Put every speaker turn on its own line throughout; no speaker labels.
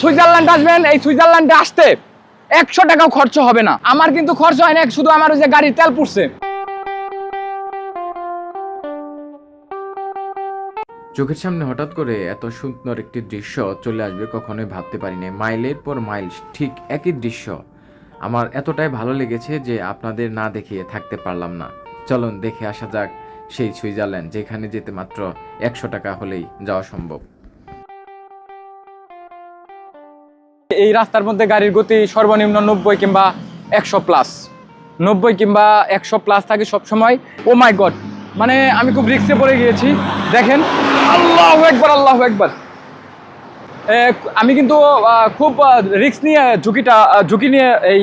Switzerland আসবেন, এই সুইজারল্যান্ডে আসতে একশো টাকাও খরচ হবে না। আমার কিন্তু খরচ হয় না শুধু আমার ওই যে গাড়ির তেল পুড়ছে।
চোখের সামনে হঠাৎ করে এত সুন্দর একটি দৃশ্য চলে আসবে, কখনোই ভাবতে পারিনি। মাইলের পর মাইল, ঠিক একই দৃশ্য। আমার এতটাই ভালো লেগেছে যে আপনাদের না দেখিয়ে থাকতে পারলাম না। চলুন, দেখে আসা যাক সেই সুইজারল্যান্ড, যেখানে যেতে মাত্র একশো টাকা হলেই যাওয়া সম্ভব।
এই রাস্তার মধ্যে গাড়ির গতি সর্বনিম্ন নব্বই কিংবা একশো প্লাস নব্বই কিংবা একশো প্লাস থাকে সবসময়। ও মাই গড মানে আমি খুব রিক্সে পড়ে গিয়েছি। দেখেন, আল্লাহ একবার আল্লাহ একবার আমি কিন্তু খুব রিক্স নিয়ে ঝুঁকিটা ঝুঁকি নিয়ে এই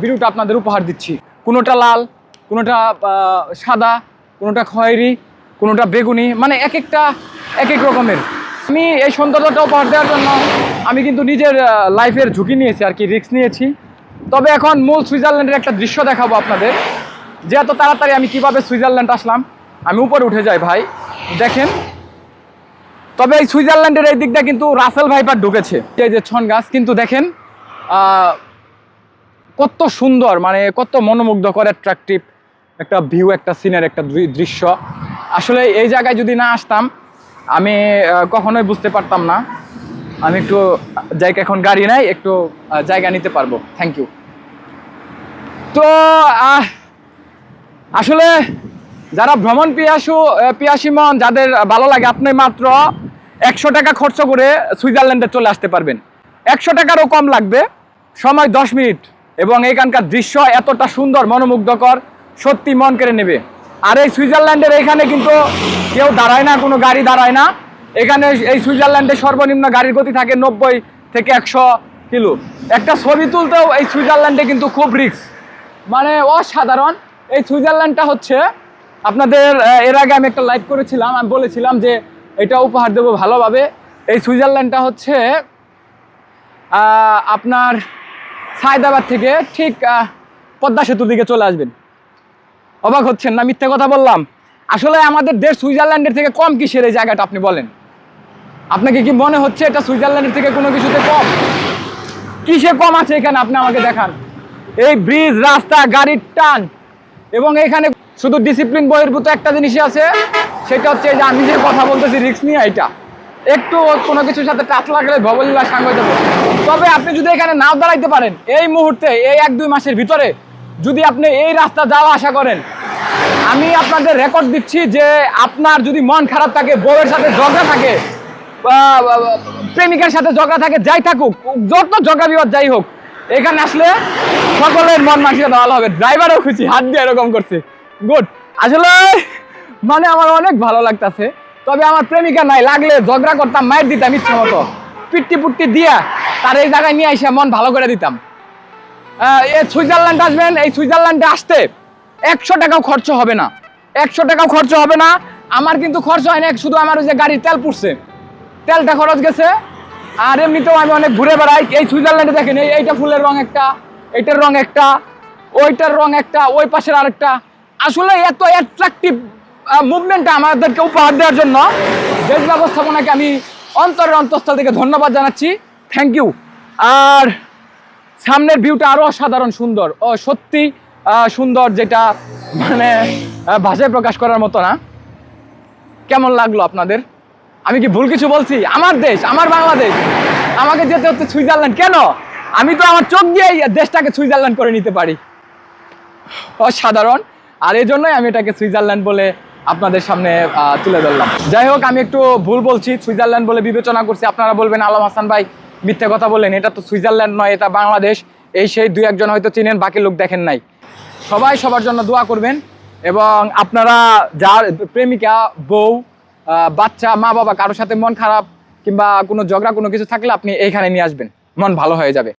ভিডিওটা আপনাদের উপহার দিচ্ছি। কোনোটা লাল, কোনোটা সাদা, কোনোটা খয়েরি, কোনোটা বেগুনি মানে এক একটা, এক এক রকমের। আমি এই সৌন্দর্যটা উপহার দেওয়ার জন্য আমি কিন্তু নিজের লাইফের ঝুঁকি নিয়েছি আর কি রিস্ক নিয়েছি। তবে এখন মূল সুইজারল্যান্ডের একটা দৃশ্য দেখাবো আপনাদের, যে এত তাড়াতাড়ি আমি কীভাবে সুইজারল্যান্ড আসলাম। আমি উপরে উঠে যাই ভাই, দেখেন। তবে এই সুইজারল্যান্ডের এই দিকটা কিন্তু রাসেল ভাইপার ঢুকেছে। এই যে ছন গাছ, কিন্তু দেখেন কত সুন্দর মানে কত মনোমুগ্ধকর অ্যাট্রাকটিভ একটা ভিউ একটা সিনের একটা দৃশ্য। আসলে এই জায়গায় যদি না আসতাম আমি কখনোই বুঝতে পারতাম না। আমি একটু জায়গা এখন গাড়ি নাই, একটু জায়গা নিতে পারব। থ্যাংক ইউ তো আসলে যারা ভ্রমণ পিয়াসু পিয়াসী মন, যাদের ভালো লাগে আপনি মাত্র একশো টাকা খরচ করে সুইজারল্যান্ডে চলে আসতে পারবেন। একশো টাকারও কম লাগবে। সময় দশ মিনিট। এবং এখানকার দৃশ্য এতটা সুন্দর, মনোমুগ্ধকর, সত্যি মন কেড়ে নেবে। আর এই সুইজারল্যান্ডের এখানে কিন্তু কেউ দাঁড়ায় না, কোনো গাড়ি দাঁড়ায় না। এখানে এই সুইজারল্যান্ডে সর্বনিম্ন গাড়ির গতি থাকে নব্বই থেকে একশো কিলো। একটা ছবি তুলতেও এই সুইজারল্যান্ডে কিন্তু খুব রিক্স মানে অসাধারণ। এই সুইজারল্যান্ডটা হচ্ছে, আপনাদের এর আগে আমি একটা লাইভ করেছিলাম, আমি বলেছিলাম যে এটা উপহার দেবো ভালোভাবে। এই সুইজারল্যান্ডটা হচ্ছে আপনার সায়দাবাদ থেকে ঠিক পদ্মা সেতুর দিকে চলে আসবেন। অবাক হচ্ছেন না, মিথ্যে কথা বললাম। আসলে আমাদের দেশ সুইজারল্যান্ডের থেকে কম কিসের এই জায়গাটা আপনি বলেন? আপনাকে কি মনে হচ্ছে এটা সুইজারল্যান্ডের থেকে কোনো কিছুতে কম? কিসে কম আছে এখানে আপনি আমাকে দেখান? এই ব্রিজ, রাস্তা, গাড়ির টান এবং এখানে শুধু ডিসিপ্লিন বহির্ভূত একটা জিনিসই আছে, সেটা হচ্ছে যে আমি যে কথা বলতেছি রিস্ক নিয়ে এটা। একটু কোনো কিছুর সাথে টাচ লাগলে ভবলীলা সাঙ্গ তবে আপনি যদি এখানে নাও দাঁড়াইতে পারেন, এই মুহূর্তে, এই এক দুই মাসের ভিতরে যদি আপনি এই রাস্তা যাওয়া আশা করেন, আমি আপনাদের রেকর্ড দিচ্ছি যে আপনার যদি মন খারাপ থাকে, বউয়ের সাথে ঝগড়া থাকে প্রেমিকার সাথে ঝগড়া থাকে, যাই থাকুক, যত ঝগড়া বিবাদ যাই হোক, এখানে আসলে সকলের মন মানসিকতা ভালো হবে। ড্রাইভারও খুশি, হাত দিয়ে এরকম করছে। গুড আসলে মানে আমার অনেক ভালো লাগতাছে। তবে আমার প্রেমিকা নাই, লাগলে ঝগড়া করতাম মায়ের দিতাম ইচ্ছা মতো। পিট্টি পুট্টি দিয়া তার এই জায়গায় নিয়ে এসে মন ভালো করে দিতাম। সুইজারল্যান্ড আসবেন, এই সুইজারল্যান্ডে আসতে একশো টাকাও খরচ হবে না। একশো টাকাও খরচ হবে না। আমার কিন্তু খরচ হয় না, শুধু আমার ওই যে গাড়ির তেল পুড়ছে। তেলটা খরচ গেছে। আর এমনিতেও আমি অনেক ঘুরে বেড়াই। এই সুইজারল্যান্ডে দেখেন, এই এইটা ফুলের রং একটা, এইটার রং একটা, ওইটার রং একটা, ওই পাশের আরেকটা। আসলে এত অ্যাট্রাকটিভ মুভমেন্টটা আমাদেরকে উপহার দেওয়ার জন্য দেশ ব্যবস্থাপনাকে আমি অন্তরের অন্তঃস্থল থেকে ধন্যবাদ জানাচ্ছি। থ্যাংক ইউ আর সামনের ভিউটা আরও অসাধারণ সুন্দর। ও, সত্যি সুন্দর যেটা মানে ভাষায় প্রকাশ করার মতো না। কেমন লাগল আপনাদের? আমি কি ভুল কিছু বলছি? আমার দেশ, আমার বাংলাদেশ। আমাকে যেতে হচ্ছে সুইজারল্যান্ড। কেন? আমি তো আমার চোখ দিয়েই দেশটাকে সুইজারল্যান্ড করে নিতে পারি। অসাধারণ। আর এই জন্যই আমি এটাকে সুইজারল্যান্ড বলে আপনাদের সামনে তুলে ধরলাম। যাই হোক, আমি একটু ভুল বলছি। সুইজারল্যান্ড বলে বিবেচনা করছি। আপনারা বলবেন, আলম হাসান ভাই মিথ্যে কথা বললেন, এটা তো সুইজারল্যান্ড নয়, এটা বাংলাদেশ। এই সেই দুই একজন হয়তো চিনেন, বাকি লোক দেখেন নাই। সবাই সবার জন্য দোয়া করবেন এবং আপনারা যার প্রেমিকা, বউ বাচ্চা, মা বাবা, কারোর সাথে মন খারাপ কিংবা কোনো ঝগড়া, কোনো কিছু থাকলে আপনি এইখানে নিয়ে আসবেন। মন ভালো হয়ে যাবে।